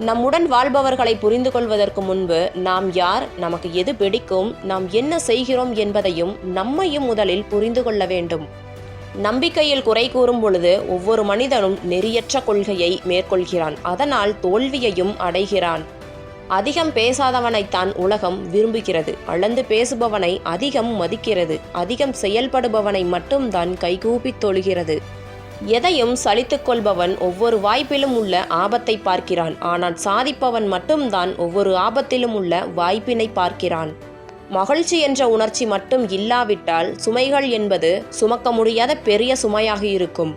நம்முடன் வாழ்பவர்களை புரிந்து கொள்வதற்கு முன்பு நாம் யார்? நமக்கு எது பிடிக்கும்? நாம் என்ன செய்கிறோம் என்பதையும் நம்மையும் முதலில் புரிந்து கொள்ள வேண்டும். நம்பிக்கையில் குறை கூறும் பொழுது ஒவ்வொரு மனிதனும் நெறியற்ற கொள்கையை மேற்கொள்கிறான். அதனால் தோல்வியையும் அடைகிறான். அதிகம் பேசாதவனைத்தான் உலகம் விரும்புகிறது. அளந்து பேசுபவனை அதிகம் மதிக்கிறது. அதிகம் செயல்படுபவனை மட்டும்தான் கைகூப்பித் தொழுகிறது. எதையும் சலித்துக் கொள்பவன் ஒவ்வொரு வாய்ப்பிலும் உள்ள ஆபத்தை பார்க்கிறான். ஆனால் சாதிப்பவன் மட்டும்தான் ஒவ்வொரு ஆபத்திலும் உள்ள வாய்ப்பினை பார்க்கிறான். மகிழ்ச்சி என்ற உணர்ச்சி மட்டும் இல்லாவிட்டால் சுமைகள் என்பது சுமக்க முடியாத பெரிய சுமையாக இருக்கும்.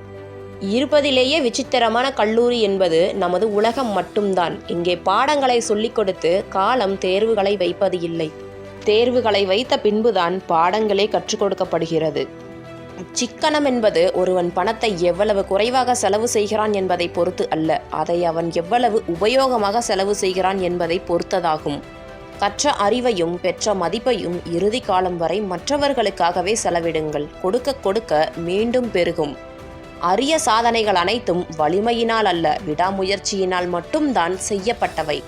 இருப்பதிலேயே விசித்திரமான கல்லூரி என்பது நமது உலகம் மட்டும்தான். இங்கே பாடங்களை சொல்லிக் கொடுத்து காலம் தேர்வுகளை வைப்பது இல்லை. தேர்வுகளை வைத்த பின்புதான் பாடங்களே கற்றுக் கொடுக்கப்படுகிறது. சிக்கனம் என்பது ஒருவன் பணத்தை எவ்வளவு குறைவாக செலவு செய்கிறான் என்பதை பொறுத்து அல்ல. அதை அவன் எவ்வளவு உபயோகமாக செலவு செய்கிறான் என்பதை பொறுத்ததாகும். கற்ற அறிவையும் பெற்ற மதிப்பையும் இறுதி காலம் வரை மற்றவர்களுக்காகவே செலவிடுங்கள். கொடுக்க கொடுக்க மீண்டும் பெருகும். அரிய சாதனைகள் அனைத்தும் வலிமையினால் அல்ல விடாமுயற்சியினால் மட்டும்தான் செய்யப்பட்டவை.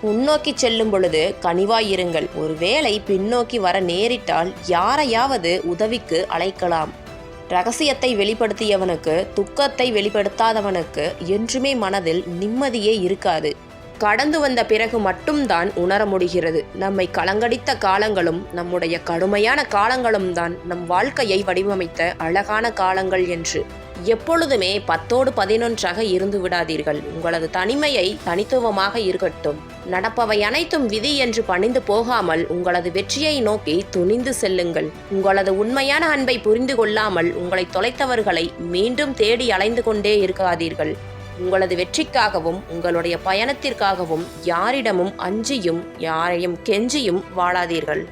முன்னோக்கி செல்லும் பொழுது கனிவாயிருங்கள். ஒருவேளை பின்னோக்கி வர நேரிட்டால் யாரையாவது உதவிக்கு அழைக்கலாம். ரகசியத்தை வெளிப்படுத்தியவனுக்கு துக்கத்தை வெளிப்படுத்தாதவனுக்கு என்றுமே மனதில் நிம்மதியே இருக்காது. கடந்து வந்த பிறகு மட்டும்தான் உணர முடிகிறது. நம்மை கலங்கடித்த காலங்களும் நம்முடைய கடுமையான காலங்களும் தான் நம் வாழ்க்கையை வடிவமைத்த அழகான காலங்கள் என்று. எப்பொழுதுமே பத்தோடு பதினொன்றாக இருந்து விடாதீர்கள். உங்களது தனிமையை தனித்துவமாக இருக்கட்டும். நடப்பவை அனைத்தும் விதி என்று பணிந்து போகாமல் உங்களது வெற்றியை நோக்கி துணிந்து செல்லுங்கள். உங்களது உண்மையான அன்பை புரிந்து கொள்ளாமல் உங்களை தொலைத்தவர்களை மீண்டும் தேடி அலைந்து கொண்டே இருக்காதீர்கள். உங்களது வெற்றிக்காகவும் உங்களுடைய பயணத்திற்காகவும் யாரிடமும் அஞ்சியும் யாரையும் கெஞ்சியும் வாழாதீர்கள்.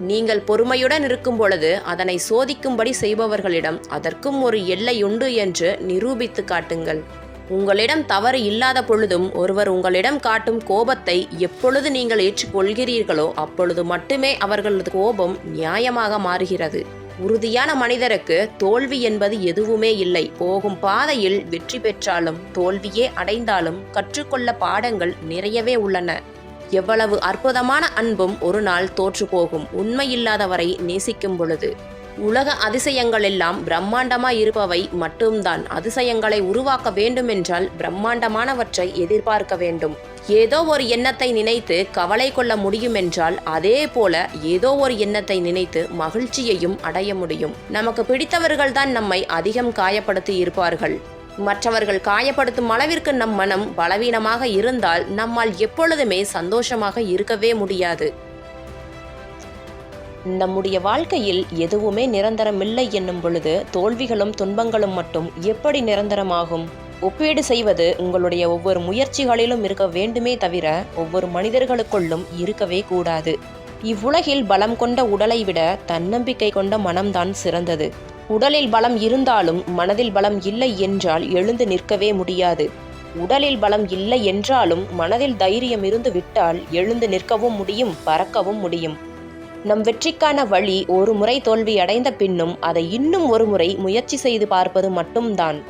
நீங்கள் பொறுமையுடன் இருக்கும் பொழுது அதனை சோதிக்கும்படி செய்பவர்களிடம் அதற்கும் ஒரு எல்லையுண்டு என்று நிரூபித்து காட்டுங்கள். உங்களிடம் தவறு இல்லாத பொழுதும் ஒருவர் உங்களிடம் காட்டும் கோபத்தை எப்பொழுது நீங்கள் ஏற்றுக்கொள்கிறீர்களோ அப்பொழுது மட்டுமே அவர்களது கோபம் நியாயமாக மாறுகிறது. உறுதியான மனிதருக்கு தோல்வி என்பது எதுவுமே இல்லை. போகும் பாதையில் வெற்றி பெற்றாலும் தோல்வியே அடைந்தாலும் கற்றுக்கொள்ள பாடங்கள் நிறையவே உள்ளன. எவ்வளவு அற்புதமான அன்பும் ஒரு நாள் தோற்று போகும் உண்மையில்லாதவரை நேசிக்கும் பொழுது. உலக அதிசயங்கள் எல்லாம் பிரம்மாண்டமாய் இருப்பவை மட்டும்தான். அதிசயங்களை உருவாக்க வேண்டுமென்றால் பிரம்மாண்டமானவற்றை எதிர்பார்க்க வேண்டும். ஏதோ ஒரு எண்ணத்தை நினைத்து கவலை கொள்ள முடியுமென்றால் அதே போல ஏதோ ஒரு எண்ணத்தை நினைத்து மகிழ்ச்சியையும் அடைய முடியும். நமக்கு பிடித்தவர்கள்தான் நம்மை அதிகம் காயப்படுத்தி இருப்பார்கள் மற்றவர்கள் காயப்படுத்தும் அளவிற்கு நம் மனம் பலவீனமாக இருந்தால் நம்மால் எப்பொழுதுமே சந்தோஷமாக இருக்கவே முடியாது. நம்முடைய வாழ்க்கையில் எதுவுமே நிரந்தரமில்லை என்னும் பொழுது தோல்விகளும் துன்பங்களும் மட்டும் எப்படி நிரந்தரமாகும்? ஒப்பீடு செய்வது உங்களுடைய ஒவ்வொரு முயற்சிகளிலும் இருக்க வேண்டுமே தவிர ஒவ்வொரு மனிதர்களுக்குள்ளும் இருக்கவே கூடாது. இவ்வுலகில் பலம் கொண்ட உடலை விட தன்னம்பிக்கை கொண்ட மனம்தான் சிறந்தது. உடலில் பலம் இருந்தாலும் மனதில் பலம் இல்லை என்றால் எழுந்து நிற்கவே முடியாது. உடலில் பலம் இல்லை என்றாலும் மனதில் தைரியம் இருந்து விட்டால் எழுந்து நிற்கவும் முடியும் பறக்கவும் முடியும். நம் வெற்றிக்கான வழி ஒரு முறை தோல்வி அடைந்த பின்னும் அதை இன்னும் ஒரு முறை முயற்சி செய்து பார்ப்பது மட்டும்தான்.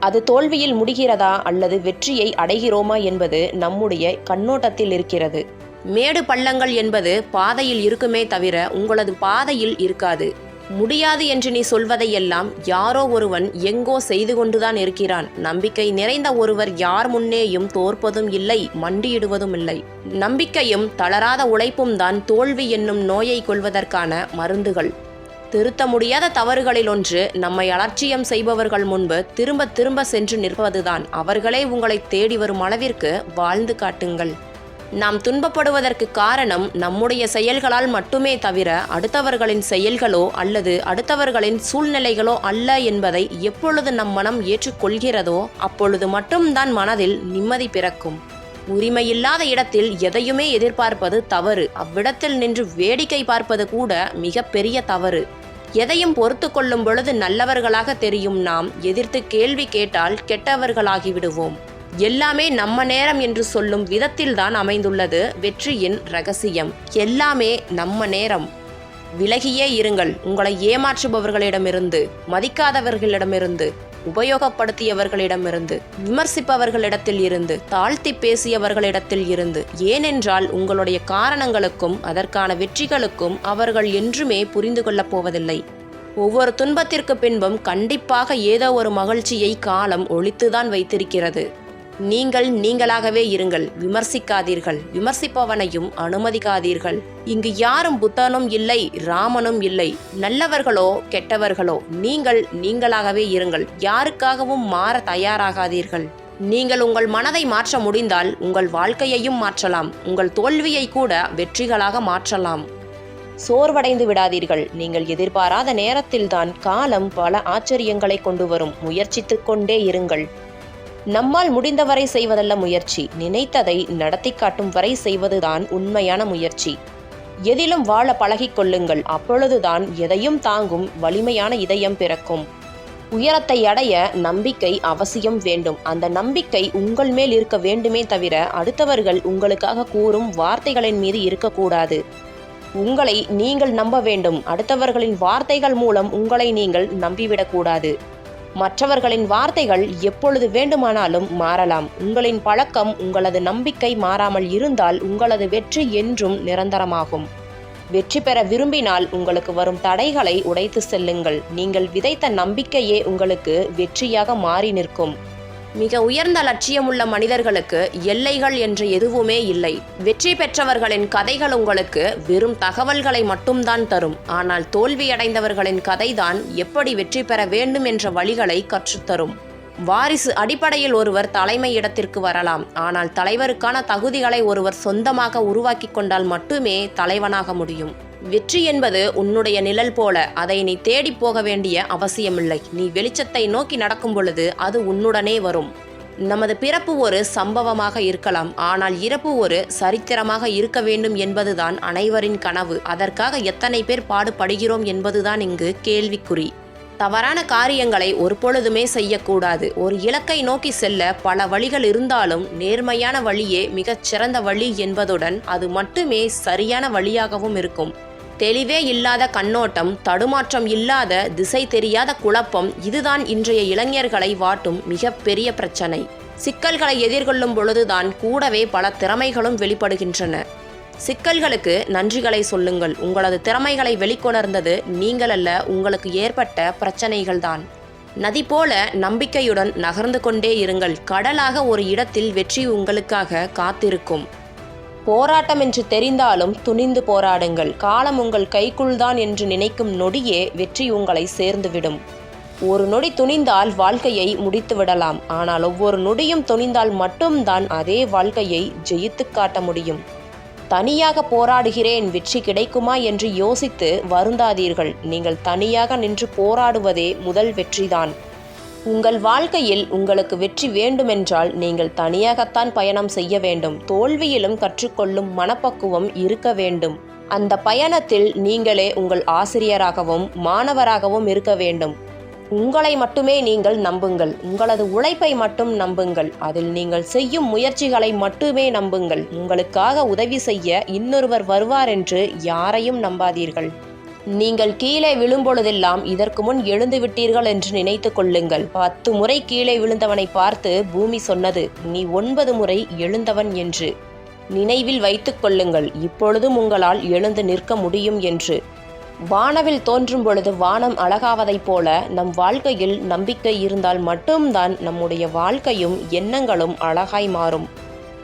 அது தோல்வியில் முடிகிறதா அல்லது வெற்றியை அடைகிறோமா என்பது நம்முடைய கண்ணோட்டத்தில் இருக்கிறது. மேடு பள்ளங்கள் என்பது பாதையில் இருக்குமே தவிர உங்களது பாதையில் இருக்காது. முடியாது என்று நீ சொல்வதையெல்லாம் யாரோ ஒருவன் எங்கோ செய்து கொண்டுதான் இருக்கிறான். நம்பிக்கை நிறைந்த ஒருவர் யார் முன்னேயும் தோற்பதும் இல்லை மண்டியிடுவதும் இல்லை. நம்பிக்கையும் தளராத உழைப்பும் தான் தோல்வி என்னும் நோயை கொள்வதற்கான மருந்துகள். திருத்த முடியாத தவறுகளில் ஒன்று நம்மை அலட்சியம் செய்பவர்கள் முன்பு திரும்ப திரும்ப சென்று நிற்பதுதான். அவர்களே உங்களை தேடி வரும் அளவிற்கு வாழ்ந்து காட்டுங்கள். நாம் துன்பப்படுவதற்கு காரணம் நம்முடைய செயல்களால் மட்டுமே தவிர அடுத்தவர்களின் செயல்களோ அல்லது அடுத்தவர்களின் சூழ்நிலைகளோ அல்ல என்பதை எப்பொழுது நம் மனம் ஏற்றுக்கொள்கிறதோ அப்பொழுது மட்டும்தான் மனதில் நிம்மதி பிறக்கும். உரிமையில்லாத இடத்தில் எதையுமே எதிர்பார்ப்பது தவறு. அவ்விடத்தில் நின்று வேடிக்கை பார்ப்பது கூட மிகப்பெரிய தவறு. எதையும் பொறுத்து கொள்ளும் பொழுது நல்லவர்களாக தெரியும் நாம். எதிர்த்து கேள்வி கேட்டால் கெட்டவர்களாகிவிடுவோம் எல்லாமே நம்ம நேரம் என்று சொல்லும் விதத்தில்தான் அமைந்துள்ளது வெற்றியின் ரகசியம். எல்லாமே நம்ம நேரம். விலகியே இருங்கள். உங்களை ஏமாற்றுபவர்களிடமிருந்து மதிக்காதவர்களிடமிருந்து உபயோகப்படுத்தியவர்களிடமிருந்து விமர்சிப்பவர்களிடத்தில் இருந்து தாழ்த்தி பேசியவர்களிடத்தில் இருந்து ஏனென்றால் உங்களுடைய காரணங்களுக்கும் அதற்கான வெற்றிகளுக்கும் அவர்கள் என்றுமே புரிந்து கொள்ளப் போவதில்லை. ஒவ்வொரு துன்பத்திற்கு பின்பும் கண்டிப்பாக ஏதோ ஒரு மகிழ்ச்சியை காலம் ஒழித்துதான் வைத்திருக்கிறது. நீங்கள் நீங்களாகவே இருங்கள். விமர்சிக்காதீர்கள். விமர்சிப்பவனையும் அனுமதிக்காதீர்கள். இங்கு யாரும் புத்தனும் இல்லை ராமனும் இல்லை. நல்லவர்களோ கெட்டவர்களோ நீங்கள் நீங்களாகவே இருங்கள். யாருக்காகவும் மாற தயாராகாதீர்கள். நீங்கள் உங்கள் மனதை மாற்ற முடிந்தால் உங்கள் வாழ்க்கையையும் மாற்றலாம். உங்கள் தோல்வியை கூட வெற்றிகளாக மாற்றலாம். சோர்வடைந்து விடாதீர்கள். நீங்கள் எதிர்பாராத நேரத்தில்தான் காலம் பல ஆச்சரியங்களை கொண்டு வரும். முயற்சித்துக் கொண்டே இருங்கள். நம்மால் முடிந்தவரை செய்வதல்ல முயற்சி. நினைத்ததை நடத்தி காட்டும் வரை செய்வதுதான் உண்மையான முயற்சி. எதிலும் வாழ பழகிக் கொள்ளுங்கள். அப்பொழுதுதான் எதையும் தாங்கும் வலிமையான இதயம் பிறக்கும். உயரத்தை அடைய நம்பிக்கை அவசியம் வேண்டும். அந்த நம்பிக்கை உங்கள் மேல் இருக்க வேண்டுமே தவிர அடுத்தவர்கள் உங்களுக்காக கூறும் வார்த்தைகளின் மீது இருக்கக்கூடாது. உங்களை நீங்கள் நம்ப வேண்டும். அடுத்தவர்களின் வார்த்தைகள் மூலம் உங்களை நீங்கள் நம்பிவிடக்கூடாது. மற்றவர்களின் வார்த்தைகள் எப்பொழுது வேண்டுமானாலும் மாறலாம். உங்களின் பழக்கம் உங்களது நம்பிக்கை மாறாமல் இருந்தால் உங்களது வெற்றி என்றும் நிரந்தரமாகும். வெற்றி பெற விரும்பினால் உங்களுக்கு வரும் தடைகளை உடைத்து செல்லுங்கள். நீங்கள் விதைத்த நம்பிக்கையே உங்களுக்கு வெற்றியாக மாறி நிற்கும். மிக உயர்ந்த லட்சியமுள்ள மனிதர்களுக்கு எல்லைகள் என்று எதுவுமே இல்லை. வெற்றி பெற்றவர்களின் கதைகள் உங்களுக்கு வெறும் தகவல்களை மட்டும்தான் தரும். ஆனால் தோல்வியடைந்தவர்களின் கதைதான் எப்படி வெற்றி பெற வேண்டும் என்ற வழிகளை கற்றுத்தரும். வாரிசு அடிப்படையில் ஒருவர் தலைமை இடத்திற்கு வரலாம். ஆனால் தலைவருக்கான தகுதிகளை ஒருவர் சொந்தமாக உருவாக்கி கொண்டால் மட்டுமே தலைவனாக முடியும். வெற்றி என்பது உன்னுடைய நிழல் போல. அதை நீ தேடி போக வேண்டிய அவசியமில்லை. நீ வெளிச்சத்தை நோக்கி நடக்கும் பொழுது அது உன்னுடனே வரும். நமது பிறப்பு ஒரு சம்பவமாக இருக்கலாம். ஆனால் இறப்பு ஒரு சரித்திரமாக இருக்க வேண்டும் என்பதுதான் அனைவரின் கனவு. அதற்காக எத்தனை பேர் பாடுபடுகிறோம் என்பதுதான் இங்கு கேள்விக்குறி. தவறான காரியங்களை ஒரு பொழுதுமே செய்யக்கூடாது. ஒரு இலக்கை நோக்கி செல்ல பல வழிகள் இருந்தாலும் நேர்மையான வழியே மிகச் சிறந்த வழி என்பதுடன் அது மட்டுமே சரியான வழியாகவும் இருக்கும். தெளிவே இல்லாத கண்ணோட்டம் தடுமாற்றம் இல்லாத திசை தெரியாத குழப்பம் இதுதான் இன்றைய இளைஞர்களை வாட்டும் மிகப்பெரிய பிரச்சனை. சிக்கல்களை எதிர்கொள்ளும் பொழுதுதான் கூடவே பல திறமைகளும் வெளிப்படுகின்றன. சிக்கல்களுக்கு நன்றிகளை சொல்லுங்கள். உங்களது திறமைகளை வெளிக்கொணர்ந்தது நீங்கள் அல்ல உங்களுக்கு ஏற்பட்ட பிரச்சனைகள்தான் நதி போல நம்பிக்கையுடன் நகர்ந்து கொண்டே இருங்கள். கடலாக ஒரு இடத்தில் வெற்றி உங்களுக்காக காத்திருக்கும். போராட்டம் என்று தெரிந்தாலும் துணிந்து போராடுங்கள். காலம் உங்கள் கைக்குள்தான் என்று நினைக்கும் நொடியே வெற்றி உங்களை சேர்ந்துவிடும். ஒரு நொடி துணிந்தால் வாழ்க்கையை முடித்து விடலாம் ஆனால் ஒவ்வொரு நொடியும் துணிந்தால் மட்டும்தான் அதே வாழ்க்கையை ஜெயித்து காட்ட முடியும். தனியாக போராடுகிறேன் வெற்றி கிடைக்குமா என்று யோசித்து வருந்தாதீர்கள். நீங்கள் தனியாக நின்று போராடுவதே முதல் வெற்றிதான். உங்கள் வாழ்க்கையில் உங்களுக்கு வெற்றி வேண்டுமென்றால் நீங்கள் தனியாகத்தான் பயணம் செய்ய வேண்டும். தோல்வியிலும் கற்றுக்கொள்ளும் மனப்பக்குவம் இருக்க வேண்டும். அந்த பயணத்தில் நீங்களே உங்கள் ஆசிரியராகவும் மாணவராகவும் இருக்க வேண்டும். உங்களை மட்டுமே நீங்கள் நம்புங்கள். உங்களது உழைப்பை மட்டும் நம்புங்கள். அதில் நீங்கள் செய்யும் முயற்சிகளை மட்டுமே நம்புங்கள். உங்களுக்காக உதவி செய்ய இன்னொருவர் வருவார் என்று யாரையும் நம்பாதீர்கள். நீங்கள் கீழே விழும்பொழுதெல்லாம் இதற்கு முன் எழுந்து விட்டீர்கள் என்று நினைத்து கொள்ளுங்கள். பத்து முறை கீழே விழுந்தவனை பார்த்து பூமி சொன்னது நீ ஒன்பது முறை எழுந்தவன் என்று. நினைவில் வைத்துக் கொள்ளுங்கள் இப்பொழுதும் உங்களால் எழுந்து நிற்க முடியும் என்று. வானவில் தோன்றும் பொழுது வானம் அழகாவதைப் போல நம் வாழ்க்கையில் நம்பிக்கை இருந்தால் மட்டும்தான் நம்முடைய வாழ்க்கையும் எண்ணங்களும் அழகாய் மாறும்.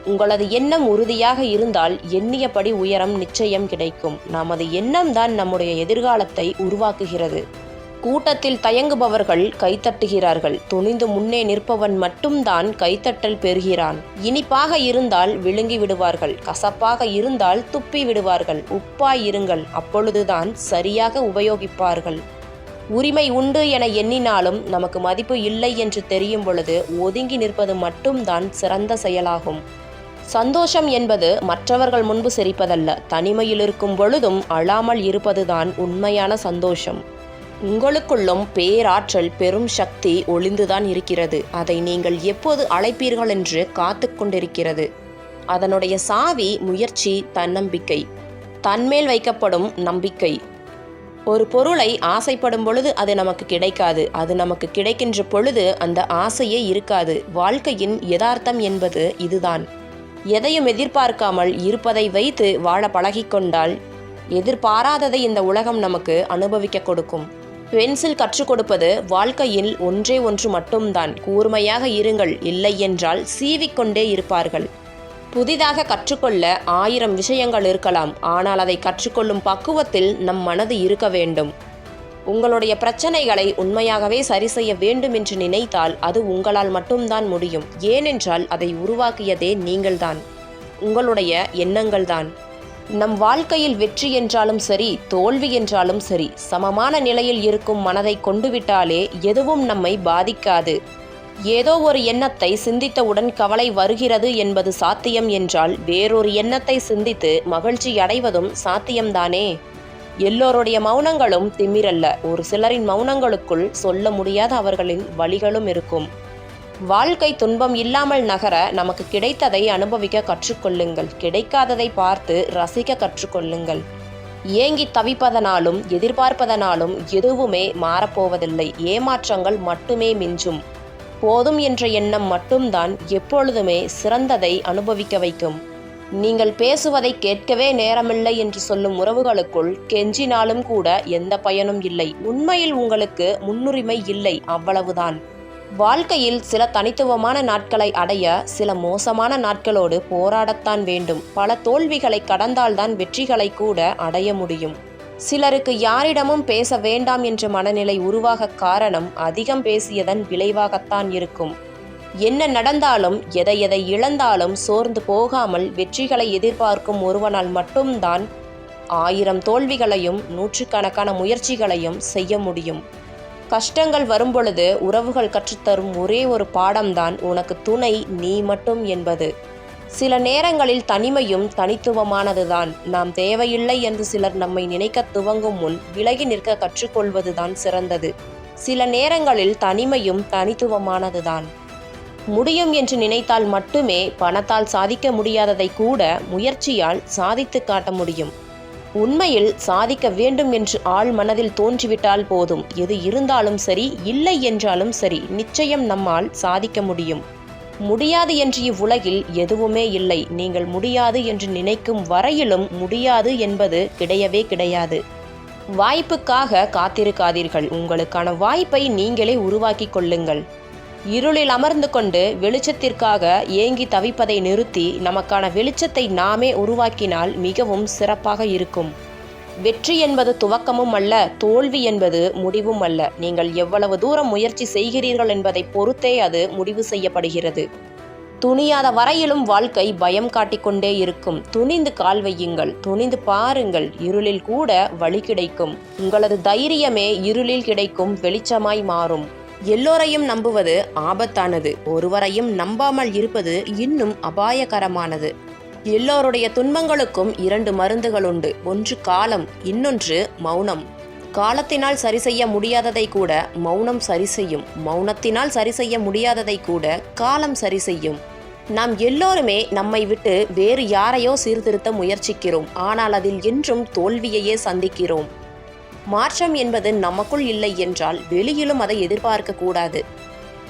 உங்களது எண்ணம் உறுதியாக இருந்தால் எண்ணியபடி உயரம் நிச்சயம் கிடைக்கும். நமது எண்ணம் தான் நம்முடைய எதிர்காலத்தை உருவாக்குகிறது. கூட்டத்தில் தயங்குபவர்கள் கைத்தட்டுகிறார்கள். துணிந்து முன்னே நிற்பவன் மட்டும்தான் கைத்தட்டல் பெறுகிறான். இனிப்பாக இருந்தால் விழுங்கி விடுவார்கள். கசப்பாக இருந்தால் துப்பி விடுவார்கள். உப்பாய் இருங்கள். அப்பொழுதுதான் சரியாக உபயோகிப்பார்கள். உரிமை உண்டு என எண்ணினாலும் நமக்கு மதிப்பு இல்லை என்று தெரியும் பொழுது ஒதுங்கி நிற்பது மட்டும்தான் சிறந்த செயலாகும். சந்தோஷம் என்பது மற்றவர்கள் முன்பு சிரிப்பதல்ல. தனிமையில் இருக்கும் பொழுதும் அழாமல் இருப்பதுதான் உண்மையான சந்தோஷம். உங்களுக்குள்ளும் பேராற்றல் பெரும் சக்தி ஒளிந்துதான் இருக்கிறது. அதை நீங்கள் எப்போது அழைப்பீர்கள் என்று காத்து கொண்டிருக்கிறது. அதனுடைய சாவி முயற்சி தன்னம்பிக்கை. தன்மேல் வைக்கப்படும் நம்பிக்கை. ஒரு பொருளை ஆசைப்படும் பொழுது அது நமக்கு கிடைக்காது. அது நமக்கு கிடைக்கின்ற பொழுது அந்த ஆசையே இருக்காது. வாழ்க்கையின் யதார்த்தம் என்பது இதுதான். எதையும் எதிர்பார்க்காமல் இருப்பதை வைத்து வாழ பழகிக்கொண்டால் எதிர்பாராததை இந்த உலகம் நமக்கு அனுபவிக்க கொடுக்கும். பென்சில் கற்றுக் கொடுப்பது வாழ்க்கையில் ஒன்றே ஒன்று மட்டும்தான். கூர்மையாக இருங்கள் இல்லை என்றால் சீவிக்கொண்டே இருப்பார்கள். புதிதாக கற்றுக்கொள்ள ஆயிரம் விஷயங்கள் இருக்கலாம். ஆனால் அதை கற்றுக்கொள்ளும் பக்குவத்தில் நம் மனது இருக்க வேண்டும். உங்களுடைய பிரச்சனைகளை உண்மையாகவே சரி செய்ய வேண்டும் என்று நினைத்தால் அது உங்களால் மட்டும்தான் முடியும். ஏனென்றால் அதை உருவாக்கியதே நீங்கள்தான். உங்களுடைய எண்ணங்கள்தான். நம் வாழ்க்கையில் வெற்றி என்றாலும் சரி தோல்வி என்றாலும் சரி சமமான நிலையில் இருக்கும் மனதை கொண்டுவிட்டாலே எதுவும் நம்மை பாதிக்காது. ஏதோ ஒரு எண்ணத்தை சிந்தித்தவுடன் கவலை வருகிறது என்பது சாத்தியம் என்றால் வேறொரு எண்ணத்தை சிந்தித்து மகிழ்ச்சி அடைவதும் சாத்தியம்தானே? எல்லோருடைய மௌனங்களும் திமிரல்ல. ஒரு சிலரின் மௌனங்களுக்குள் சொல்ல முடியாத அவர்களின் வழிகளும் இருக்கும். வாழ்க்கை துன்பம் இல்லாமல் நகர நமக்கு கிடைத்ததை அனுபவிக்க கற்றுக்கொள்ளுங்கள். கிடைக்காததை பார்த்து ரசிக்க கற்றுக்கொள்ளுங்கள். ஏங்கி தவிப்பதனாலும் எதிர்பார்ப்பதனாலும் எதுவுமே மாறப்போவதில்லை. ஏமாற்றங்கள் மட்டுமே மிஞ்சும். போதும் என்ற எண்ணம் மட்டும்தான் எப்பொழுதுமே சிறந்ததை அனுபவிக்க வைக்கும். நீங்கள் பேசுவதை கேட்கவே நேரமில்லை என்று சொல்லும் உறவுகளுக்குள் கெஞ்சினாலும் கூட எந்த பயனும் இல்லை. உண்மையில் உங்களுக்கு முன்னுரிமை இல்லை அவ்வளவுதான். வாழ்க்கையில் சில தனித்துவமான நாட்களை அடைய சில மோசமான நாட்களோடு போராடத்தான் வேண்டும். பல தோல்விகளை கடந்தால்தான் வெற்றிகளை கூட அடைய முடியும். சிலருக்கு யாரிடமும் பேச வேண்டாம் என்ற மனநிலை உருவாக காரணம் அதிகம் பேசியதன் விளைவாகத்தான் இருக்கும். என்ன நடந்தாலும் எதை எதை இழந்தாலும் சோர்ந்து போகாமல் வெற்றிகளை எதிர்பார்க்கும் ஒருவனால் மட்டும்தான் ஆயிரம் தோல்விகளையும் நூற்றுக்கணக்கான முயற்சிகளையும் செய்ய முடியும். கஷ்டங்கள் வரும்பொழுது உறவுகள் கற்றுத்தரும் ஒரே ஒரு பாடம்தான் உனக்கு துணை நீ மட்டும் என்பது. சில நேரங்களில் தனிமையும் தனித்துவமானதுதான். நாம் தேவையில்லை என்று சிலர் நம்மை நினைக்க துவங்கும் முன் விலகி நிற்க கற்றுக்கொள்வதுதான் சிறந்தது. சில நேரங்களில் தனிமையும் தனித்துவமானதுதான். முடியும் என்று நினைத்தால் மட்டுமே பணத்தால் சாதிக்க முடியாததை கூட முயற்சியால் சாதித்து காட்ட முடியும். உண்மையில் சாதிக்க வேண்டும் என்று ஆள் மனதில் தோன்றிவிட்டால் போதும். எது இருந்தாலும் சரி இல்லை என்றாலும் சரி நிச்சயம் நம்மால் சாதிக்க முடியும். முடியாது என்று இவ்வுலகில் எதுவுமே இல்லை. நீங்கள் முடியாது என்று நினைக்கும் வரையிலும் முடியாது என்பது கிடையவே கிடையாது. வாய்ப்புக்காக காத்திருக்காதீர்கள். உங்களுக்கான வாய்ப்பை நீங்களே உருவாக்கி கொள்ளுங்கள். இருளில் அமர்ந்து கொண்டு வெளிச்சத்திற்காக ஏங்கி தவிப்பதை நிறுத்தி நமக்கான வெளிச்சத்தை நாமே உருவாக்கினால் மிகவும் சிறப்பாக இருக்கும். வெற்றி என்பது துவக்கமும் அல்ல தோல்வி என்பது முடிவும் அல்ல. நீங்கள் எவ்வளவு தூரம் முயற்சி செய்கிறீர்கள் என்பதை பொறுத்தே அது முடிவு செய்யப்படுகிறது. துணியாத வரையிலும் வாழ்க்கை பயம் காட்டிக்கொண்டே இருக்கும். துணிந்து கால் வையுங்கள் துணிந்து பாருங்கள் இருளில் கூட வழி கிடைக்கும். உங்களது தைரியமே இருளில் கிடைக்கும் வெளிச்சமாய் மாறும். எல்லோரையும் நம்புவது ஆபத்தானது. ஒருவரையும் நம்பாமல் இருப்பது இன்னும் அபாயகரமானது. எல்லோருடைய துன்பங்களுக்கும் இரண்டு மருந்துகள் உண்டு ஒன்று காலம் இன்னொன்று மௌனம். காலத்தினால் சரி செய்ய முடியாததை கூட மௌனம் சரி செய்யும் மௌனத்தினால் சரி செய்ய முடியாததை கூட காலம் சரி செய்யும் நாம் எல்லோருமே நம்மை விட்டு வேறு யாரையோ சீர்திருத்த முயற்சிக்கிறோம். ஆனால் அதில் என்றும் தோல்வியையே சந்திக்கிறோம். மாற்றம் என்பது நமக்குள் இல்லை என்றால் வெளியிலும் அதை எதிர்பார்க்க கூடாது.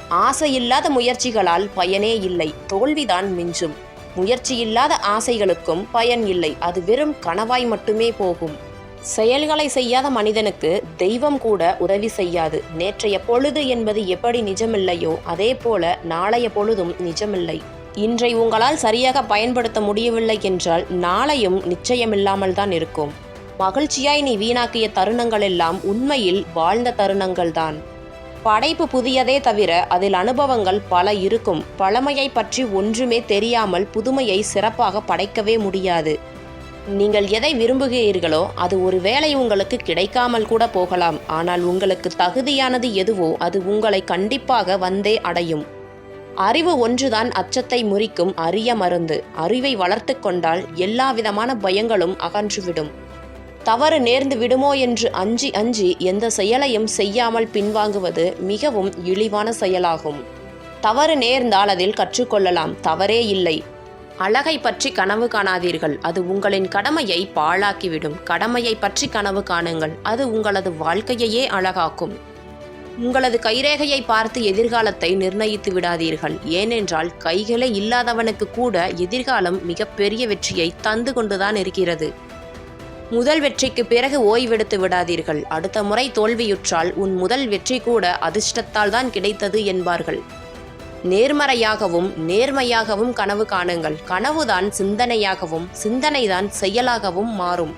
ஆசையில்லாத முயற்சிகளால் பயனே இல்லை. தோல்விதான் மிஞ்சும். முயற்சி இல்லாத ஆசைகளுக்கும் பயன் இல்லை. அது வெறும் கனவாய் மட்டுமே போகும். செயல்களை செய்யாத மனிதனுக்கு தெய்வம் கூட உதவி செய்யாது. நேற்றைய பொழுது என்பது எப்படி நிஜமில்லையோ அதே போல நாளைய பொழுதும் நிஜமில்லை. இன்றை உங்களால் சரியாக பயன்படுத்த முடியவில்லை என்றால் நாளையும் நிச்சயமில்லாமல் தான் இருக்கும். மகிழ்ச்சியாய் நீ வீணாக்கிய தருணங்கள் எல்லாம் உண்மையில் வாழ்ந்த தருணங்கள்தான். படைப்பு புதியதே தவிர அதில் அனுபவங்கள் பல இருக்கும். பழமையை பற்றி ஒன்றுமே தெரியாமல் புதுமையை சிறப்பாக படைக்கவே முடியாது. நீங்கள் எதை விரும்புகிறீர்களோ அது ஒரு வேளை உங்களுக்கு கிடைக்காமல் கூட போகலாம். ஆனால் உங்களுக்கு தகுதியானது எதுவோ அது உங்களை கண்டிப்பாக வந்தே அடையும். அறிவு ஒன்றுதான் அச்சத்தை முறிக்கும் அரிய மருந்து. அறிவை வளர்த்து கொண்டால் எல்லா விதமான பயங்களும் அகன்றுவிடும். தவறு நேர்ந்து விடுமோ என்று அஞ்சி அஞ்சி எந்த செயலையும் செய்யாமல் பின்வாங்குவது மிகவும் இழிவான செயலாகும். தவறு நேர்ந்தால் அதில் கற்றுக்கொள்ளலாம் தவறே இல்லை. அழகை பற்றி கனவு காணாதீர்கள் அது உங்களின் கடமையை பாழாக்கிவிடும். கடமையை பற்றி கனவு காணுங்கள் அது உங்களது வாழ்க்கையையே அழகாக்கும். உங்களது கைரேகையை பார்த்து எதிர்காலத்தை நிர்ணயித்து விடாதீர்கள் ஏனென்றால் கைகளே இல்லாதவனுக்கு கூட எதிர்காலம் மிகப்பெரிய வெற்றியை தந்து கொண்டுதான் இருக்கிறது. முதல் வெற்றிக்கு பிறகு ஓய்வெடுத்து விடாதீர்கள். அடுத்த முறை தோல்வியுற்றால் உன் முதல் வெற்றி கூட அதிர்ஷ்டத்தால் தான் கிடைத்தது என்பார்கள். நேர்மறையாகவும் நேர்மையாகவும் கனவு காணுங்கள். கனவுதான் சிந்தனையாகவும் சிந்தனைதான் செயலாகவும் மாறும்.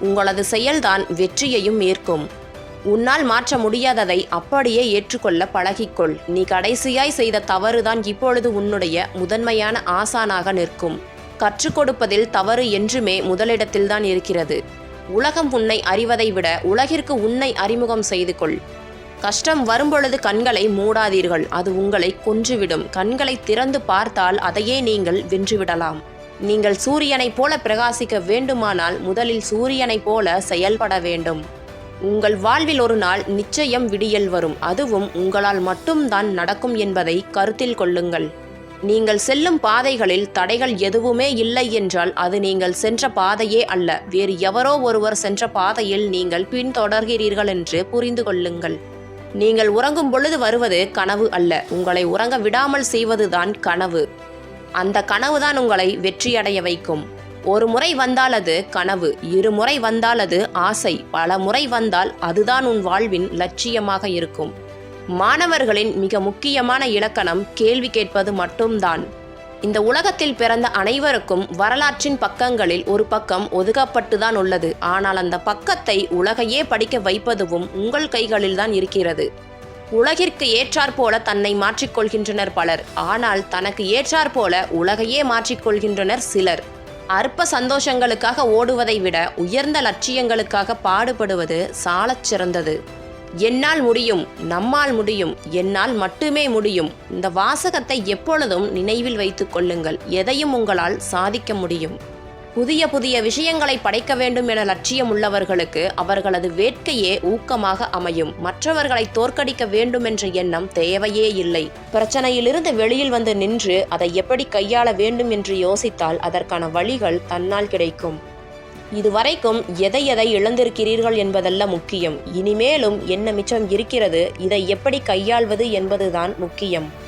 உங்களது செயல்தான் வெற்றியையும் ஏற்கும். உன்னால் மாற்ற முடியாததை அப்படியே ஏற்றுக்கொள்ள பழகிக்கொள். நீ கடைசியாய் செய்த தவறுதான் இப்பொழுது உன்னுடைய முதன்மையான ஆசானாக நிற்கும். கற்றுக் கொடுப்பதில் தவறு என்றுமே முதலிடத்தில்தான் இருக்கிறது. உலகம் உன்னை அறிவதை விட உலகிற்கு உன்னை அறிமுகம் செய்து கொள். கஷ்டம் வரும்பொழுது கண்களை மூடாதீர்கள். அது உங்களை கொன்றுவிடும். கண்களை திறந்து பார்த்தால் அதையே நீங்கள் வென்றுவிடலாம். நீங்கள் சூரியனைப் போல பிரகாசிக்க வேண்டுமானால் முதலில் சூரியனைப் போல செயல்பட வேண்டும். உங்கள் வாழ்வில் ஒரு நாள் நிச்சயம் விடியல் வரும். அதுவும் உங்களால் மட்டும்தான் நடக்கும் என்பதை கருத்தில் கொள்ளுங்கள். நீங்கள் செல்லும் பாதைகளில் தடைகள் எதுவுமே இல்லை என்றால் அது நீங்கள் சென்ற பாதையே அல்ல. வேறு எவரோ ஒருவர் சென்ற பாதையில் நீங்கள் பின்தொடர்கிறீர்கள் என்று புரிந்து கொள்ளுங்கள். நீங்கள் உறங்கும் பொழுது வருவது கனவு அல்ல. உங்களை உறங்க விடாமல் செய்வதுதான் கனவு. அந்த கனவுதான் உங்களை வெற்றியடைய வைக்கும். ஒரு முறை வந்தால் அது கனவு இருமுறை வந்தால் அது ஆசை பல முறை வந்தால் அதுதான் உன் வாழ்வின் லட்சியமாக இருக்கும். மாணவர்களின் மிக முக்கியமான இலக்கணம் கேள்வி கேட்பது மட்டும்தான். இந்த உலகத்தில் பிறந்த அனைவருக்கும் வரலாற்றின் பக்கங்களில் ஒரு பக்கம் ஒதுக்கப்பட்டுதான் உள்ளது. ஆனால் அந்த பக்கத்தை உலகையே படிக்க வைப்பதுவும் உங்கள் கைகளில்தான் இருக்கிறது. உலகிற்கு ஏற்றாற்போல தன்னை மாற்றிக்கொள்கின்றனர் பலர். ஆனால் தனக்கு ஏற்றாற்போல உலகையே மாற்றிக்கொள்கின்றனர் சிலர். அற்ப சந்தோஷங்களுக்காக ஓடுவதை விட உயர்ந்த லட்சியங்களுக்காக பாடுபடுவது சாலச் சிறந்தது. என்னால் முடியும் நம்மால் முடியும் என்னால் மட்டுமே முடியும். இந்த வாசகத்தை எப்பொழுதும் நினைவில் வைத்துக் கொள்ளுங்கள். எதையும் உங்களால் சாதிக்க முடியும். புதிய புதிய விஷயங்களை படைக்க வேண்டும் என லட்சியம் உள்ளவர்களுக்கு அவர்களது வேட்கையே ஊக்கமாக அமையும். மற்றவர்களை தோற்கடிக்க வேண்டும் என்ற எண்ணம் தேவையே இல்லை. பிரச்சனையிலிருந்து வெளியில் வந்து நின்று அதை எப்படி கையாள வேண்டும் என்று யோசித்தால் அதற்கான வழிகள் தன்னால் கிடைக்கும். இதுவரைக்கும் எதை எதை இழந்திருக்கிறீர்கள் என்பதல்ல முக்கியம். இனிமேலும் என்ன மிச்சம் இருக்கிறது இதை எப்படி கையாள்வது என்பதுதான் முக்கியம்.